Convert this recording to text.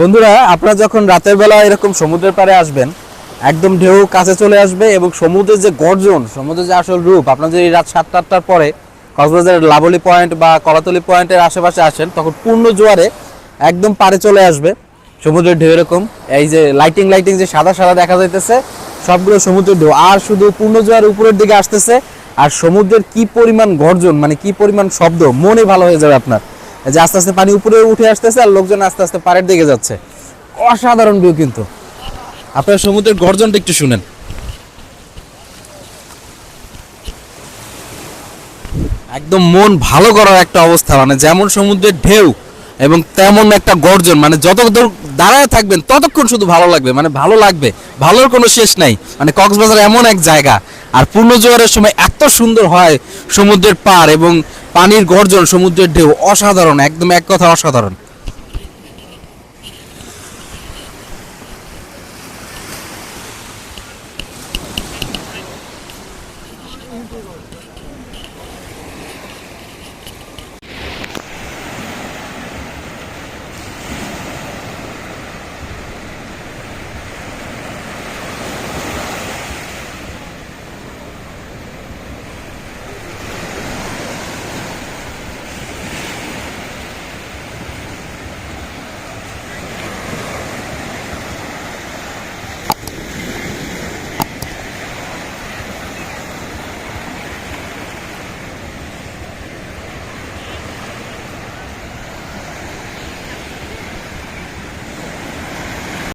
বন্ধুরা, আপনারা যখন রাতের বেলা এরকম সমুদ্রের পাড়ে আসবেন, একদম ঢেউ কাছে চলে আসবে এবং সমুদ্রের যে গর্জন, সমুদ্রের যে আসল রূপ, আপনারা যদি রাত সাতটা আটটার পরে কক্সবাজারের লাবলি পয়েন্ট বা কলাতলি পয়েন্টের আশেপাশে আসেন, তখন পূর্ণ জোয়ারে একদম পাড়ে চলে আসবে সমুদ্রের ঢেউ এরকম। এই যে লাইটিং লাইটিং যে সাদা সাদা দেখা যাইতেছে, সবগুলো সমুদ্রের ঢেউ। আর শুধু পূর্ণ জোয়ার উপরের দিকে আসতেছে, আর সমুদ্রের কি পরিমাণ গর্জন মানে কি পরিমাণ শব্দ মনে ভালো হয়ে যাবে আপনার। যে আস্তে আস্তে পানি উপরে উঠে আসতেছে আর লোকজন আস্তে আস্তে পাড়ের দিকে যাচ্ছে। অসাধারণ ভিউ কিন্তু। আপনার সমুদ্রের গর্জনটা একটু শুনেন। একদম মন ভালো করার একটা অবস্থা মানে যেমন সমুদ্রের ঢেউ এবং তেমন একটা গর্জন মানে যত দাঁড়ায় থাকবেন ততক্ষণ শুধু ভালো লাগবে মানে ভালো লাগবে, ভালোর কোনো শেষ নাই। মানে কক্সবাজার এমন এক জায়গা, আর পূর্ণ জোয়ারের সময় এত সুন্দর হয় সমুদ্রের পার এবং পানির গর্জন সমুদ্রের ঢেউ অসাধারণ একদম এক কথা অসাধারণ।